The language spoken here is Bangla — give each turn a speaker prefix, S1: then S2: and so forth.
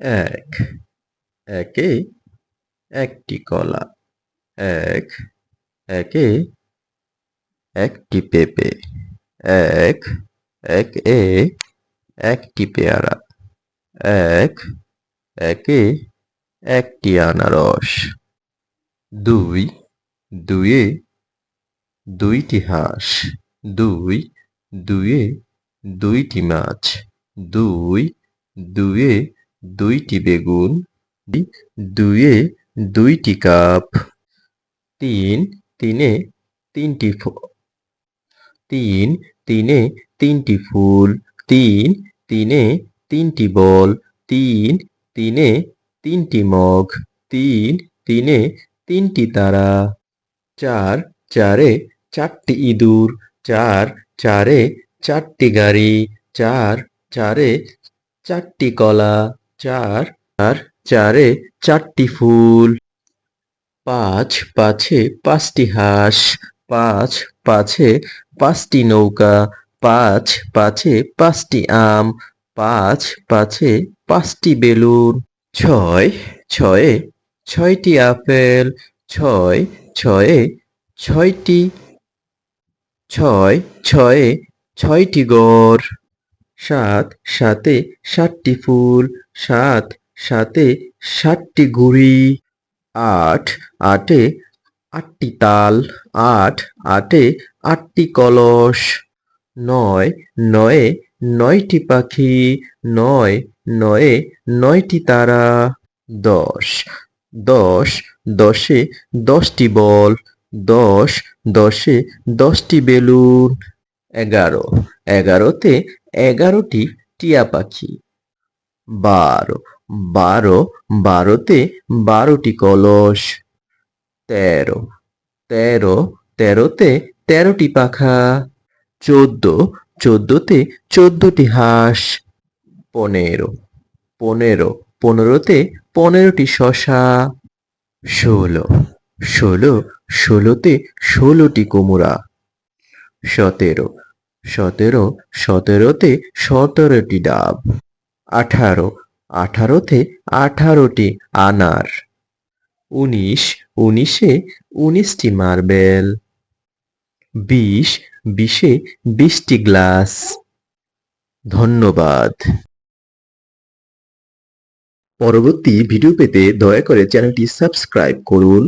S1: এক, একে একটি কলা, এক, একে একটি পেঁপে, এক এক এ একটি পেয়ারা, এক, একে একটি আনারস। দুই, দুয়ে দুইটি হাঁস। দুই, দুয়ে দুইটি মাছ। দুই, দুয়ে দুইটি বেগুন দুয়ে দুইটি কাপ। তিন তিনে তিনটি তিন তিনে তিনটি ফুল। তিন তিনে তিনটি বল। তিন তিনে তিনটি মগ। তিন তিনে তিনটি তারা। চার চারে চারটি ইঁদুর। চার চারে চারটি গাড়ি। চার চারে চারটি কলা। চার আর চারে চারটি ফুল। পাঁচ পাঁচে পাঁচটি হাঁস, পাঁচ পাঁচে পাঁচটি নৌকা, পাঁচ পাঁচে পাঁচটি আম, পাঁচ পাঁচে পাঁচটি বেলুন। ছয় ছয়ে ছয়টি আপেল, ছয় ছয়ে ছয়টি, ছয় ছয়ে ছয়টি গড়। সাত সাতে সাতটি ফুল, সাত সাতে সাতটি গুড়ি, আট আটে আটটি তাল, আট আটে আটটি কলস, নয় নয়ে নয়টি পাখি, নয় নয়ে নয়টি তারা, দশ দশ দশে দশটি বল, দশ দশে দশটি বেলুন, এগারো এগারোতে এগারোটি টিয়া পাখি। বারো বারো, বারোতে বারোটি কলস। তেরো তেরো, তেরোতে তেরোটি পাখা। চোদ্দ, চোদ্দতে চোদ্দটি হাঁস। পনেরো পনেরো, পনেরোতে পনেরোটি শশা। ষোলো ষোলো, ষোলোতে ষোলোটি কুমড়া সতেরো সতেরো, সতেরোতে সতেরোটি ডাব। আঠারো, আঠারোতে আঠারোটি আনার। উনিশ, উনিশে উনিশটি মার্বেল। বিশ, বিশে বিশটি গ্লাস। ধন্যবাদ। পরবর্তী ভিডিও পেতে দয়া করে চ্যানেলটি সাবস্ক্রাইব করুন।